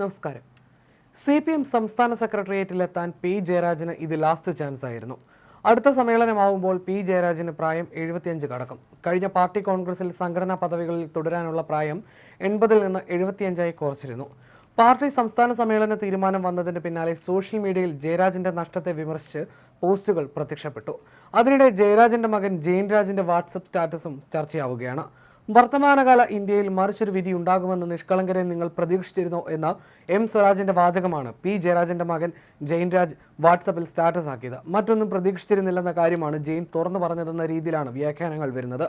നമസ്കാരം. C P M സംസ്ഥാന സെക്രട്ടേറിയറ്റിലെത്താൻ P ജയരാജന് ഇത് ലാസ്റ്റ് ചാൻസ് ആയിരുന്നു. അടുത്ത സമ്മേളനമാവുമ്പോൾ പി ജയരാജന് പ്രായം എഴുപത്തിയഞ്ച് കടക്കും. കഴിഞ്ഞ പാർട്ടി കോൺഗ്രസിൽ സംഘടനാ പദവികളിൽ തുടരാനുള്ള പ്രായം എൺപതിൽ നിന്ന് എഴുപത്തിയഞ്ചായി കുറച്ചിരുന്നു. പാർട്ടി സംസ്ഥാന സമ്മേളന തീരുമാനം വന്നതിന് പിന്നാലെ സോഷ്യൽ മീഡിയയിൽ ജയരാജന്റെ നഷ്ടത്തെ വിമർശിച്ച് പോസ്റ്റുകൾ പ്രത്യക്ഷപ്പെട്ടു. അതിനിടെ ജയരാജന്റെ മകൻ ജയൻ രാജിന്റെ വാട്സപ്പ് സ്റ്റാറ്റസും ചർച്ചയാവുകയാണ്. വർത്തമാനകാല ഇന്ത്യയിൽ മറിച്ചൊരു വിധി ഉണ്ടാകുമെന്ന് നിഷ്കളങ്കരെ നിങ്ങൾ പ്രതീക്ഷിച്ചിരുന്നോ എന്ന എം സ്വരാജിന്റെ വാചകമാണ് പി ജയരാജന്റെ മകൻ ജെയിൻ രാജ് വാട്സപ്പിൽ സ്റ്റാറ്റസ് ആക്കിയത്. മറ്റൊന്നും പ്രതീക്ഷിച്ചിരുന്നില്ലെന്ന കാര്യമാണ് ജെയിൻ തുറന്നു പറഞ്ഞതെന്ന രീതിയിലാണ് വ്യാഖ്യാനങ്ങൾ വരുന്നത്.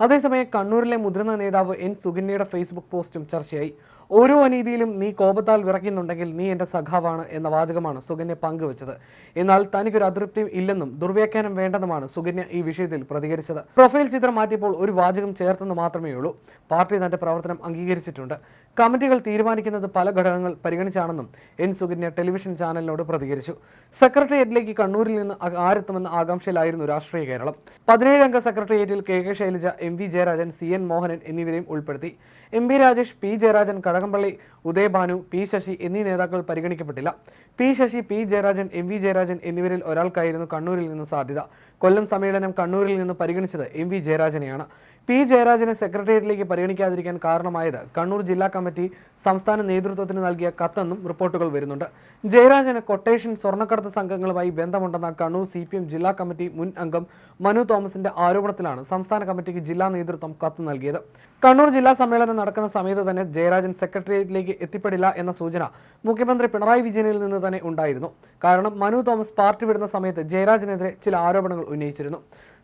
അതേസമയം കണ്ണൂരിലെ മുതിർന്ന നേതാവ് എൻ സുകന്യയുടെ ഫേസ്ബുക്ക് പോസ്റ്റും ചർച്ചയായി. ഓരോ അനീതിയിലും നീ കോപത്താൽ വിറയ്ക്കുന്നുണ്ടെങ്കിൽ നീ എന്റെ സഖാവാണ് എന്ന വാചകമാണ് സുകന്യ പങ്കുവച്ചത്. എന്നാൽ തനിക്കൊരു അതൃപ്തി ഇല്ലെന്നും ദുർവ്യാഖ്യാനം വേണ്ടെന്നുമാണ് സുകന്യ ഈ വിഷയത്തിൽ പ്രതികരിച്ചത്. പ്രൊഫൈൽ ചിത്രം മാറ്റിയപ്പോൾ ഒരു വാചകം ചേർത്തെന്ന് മാത്രമേ ഉള്ളൂ. പാർട്ടി തന്റെ പ്രവർത്തനം അംഗീകരിച്ചിട്ടുണ്ട്. കമ്മിറ്റികൾ തീരുമാനിക്കുന്നത് പല ഘടകങ്ങൾ പരിഗണിച്ചാണെന്നും എൻ സുകന്യ ടെലിവിഷൻ ചാനലിനോട് പ്രതികരിച്ചു. സെക്രട്ടേറിയറ്റിലേക്ക് കണ്ണൂരിൽ നിന്ന് ആരെത്തുമെന്ന ആകാംക്ഷയിലായിരുന്നു രാഷ്ട്രീയ കേരളം. പതിനേഴംഗ സെക്രട്ടേറിയറ്റിൽ K K Shailaja M V Jayarajan C N Mohanan എന്നിവരെയും ഉൾപ്പെടുത്തി. M P Rajesh P Jayarajan Kadakampally Udayabhanu P Sasi എന്നീ നേതാക്കൾ പരിഗണിക്കപ്പെട്ടില്ല. P Sasi P Jayarajan M V Jayarajan എന്നിവരിൽ ഒരാൾക്കായിരുന്നു കണ്ണൂരിൽ നിന്ന് സാധ്യത. കൊല്ലം സമ്മേളനം കണ്ണൂരിൽ നിന്ന് പരിഗണിച്ചത് എം വി ജയരാജനെയാണ്. പി ജയരാജനെ സെക്രട്ടേറിയറ്റിലേക്ക് പരിഗണിക്കാതിരിക്കാൻ കാരണമായത് കണ്ണൂർ ജില്ലാ കമ്മിറ്റി സംസ്ഥാന നേതൃത്വത്തിന് നൽകിയ കത്തെന്നും റിപ്പോർട്ടുകൾ വരുന്നുണ്ട്. ജയരാജന് കൊട്ടേഷൻ സ്വർണക്കടത്ത് സംഘങ്ങളുമായി ബന്ധമുണ്ടെന്ന കണ്ണൂർ സി ജില്ലാ കമ്മിറ്റി മുൻ അംഗം മനു തോമസിന്റെ ആരോപണത്തിലാണ് സംസ്ഥാന കമ്മിറ്റിക്ക് ജില്ലാ നേതൃത്വം കത്ത് നൽകിയത്. കണ്ണൂർ ജില്ലാ സമ്മേളനം നടക്കുന്ന സമയത്ത് തന്നെ ജയരാജൻ സെക്രട്ടേറിയറ്റിലേക്ക് എത്തിപ്പെടില്ല എന്ന സൂചന മുഖ്യമന്ത്രി പിണറായി വിജയനിൽ നിന്ന് തന്നെ ഉണ്ടായിരുന്നു. കാരണം മനു തോമസ് പാർട്ടി വിടുന്ന സമയത്ത് ജയരാജനെതിരെ ചില ആരോപണങ്ങൾ ഉന്നയിച്ചിരുന്നു.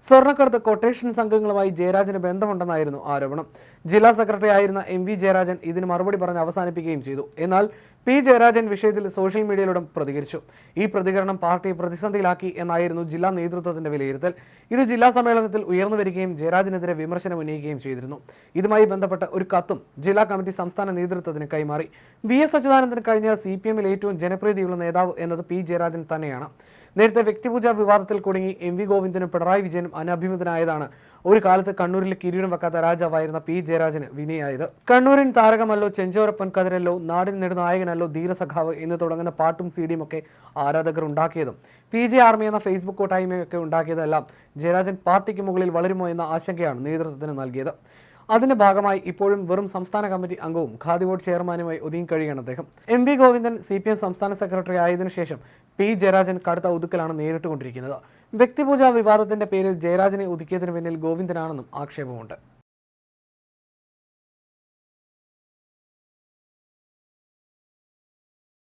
സ്വർണക്കടത്ത് കൊട്ടേഷൻ സംഘങ്ങളുമായി ജയരാജന് ബന്ധമുണ്ടെന്നായിരുന്നു ആരോപണം. ജില്ലാ സെക്രട്ടറി ആയിരുന്ന എം വി ജയരാജൻ ഇതിന് മറുപടി പറഞ്ഞ് അവസാനിപ്പിക്കുകയും ചെയ്തു. എന്നാൽ പി ജയരാജൻ വിഷയത്തിൽ സോഷ്യൽ മീഡിയയിലൂടെ പ്രതികരിച്ചു. ഈ പ്രതികരണം പാർട്ടിയെ പ്രതിസന്ധിയിലാക്കി എന്നായിരുന്നു ജില്ലാ നേതൃത്വത്തിന്റെ വിലയിരുത്തൽ. ഇത് ജില്ലാ സമ്മേളനത്തിൽ ഉയർന്നു വരികയും ജയരാജനെതിരെ വിമർശനം ഉന്നയിക്കുകയും ചെയ്തിരുന്നു. ഇതുമായി ബന്ധപ്പെട്ട ഒരു കത്തും ജില്ലാ കമ്മിറ്റി സംസ്ഥാന നേതൃത്വത്തിന് കൈമാറി. വി എസ് അച്യുതാനന്ദൻ കഴിഞ്ഞ സി പി എമ്മിൽ ഏറ്റവും ജനപ്രീതിയുള്ള നേതാവ് എന്നത് പി ജയരാജൻ തന്നെയാണ്. നേരത്തെ വ്യക്തിപൂജാ വിവാദത്തിൽ കുടുങ്ങി എം വി ഗോവിന്ദനും പിണറായി വിജയനും അനഭിമുഖനായതാണ് ഒരു കാലത്ത് കണ്ണൂരിൽ കിരീടം വെക്കാത്ത രാജാവായിരുന്ന പി. ജയരാജന് വിനയായത്. കണ്ണൂരിൻ താരകമല്ലോ ചെഞ്ചോരപ്പൻ കതിരല്ലോ നാടിൻ നെടുനായകനല്ലോ ധീരസഖാവ് എന്ന് തുടങ്ങുന്ന പാട്ടും സീഡിയും ഒക്കെ ആരാധകർ ഉണ്ടാക്കിയതും. പി. ജെ. ആർമി എന്ന ഫേസ്ബുക്ക് കൂട്ടായ്മയൊക്കെ ഉണ്ടാക്കിയതെല്ലാം ജയരാജൻ പാർട്ടിക്ക് മുകളിൽ വളരുമോ എന്ന ആശങ്കയാണ് നേതൃത്വത്തിന് നൽകിയത്. അതിന്റെ ഭാഗമായി ഇപ്പോഴും വെറും സംസ്ഥാന കമ്മിറ്റി അംഗവും ഖാദി ബോർഡ് ചെയർമാനുമായി ഒതുങ്ങി കഴിയുകയാണ് അദ്ദേഹം. M V Govindan C P M സംസ്ഥാന സെക്രട്ടറി ആയതിനു ശേഷം പി ജയരാജൻ കടുത്ത ഒതുക്കലാണ് നേരിട്ടുകൊണ്ടിരിക്കുന്നത്. വ്യക്തിപൂജാ വിവാദത്തിന്റെ പേരിൽ ജയരാജനെ ഒതുക്കിയതിനു പിന്നിൽ ഗോവിന്ദനാണെന്നും ആക്ഷേപമുണ്ട്.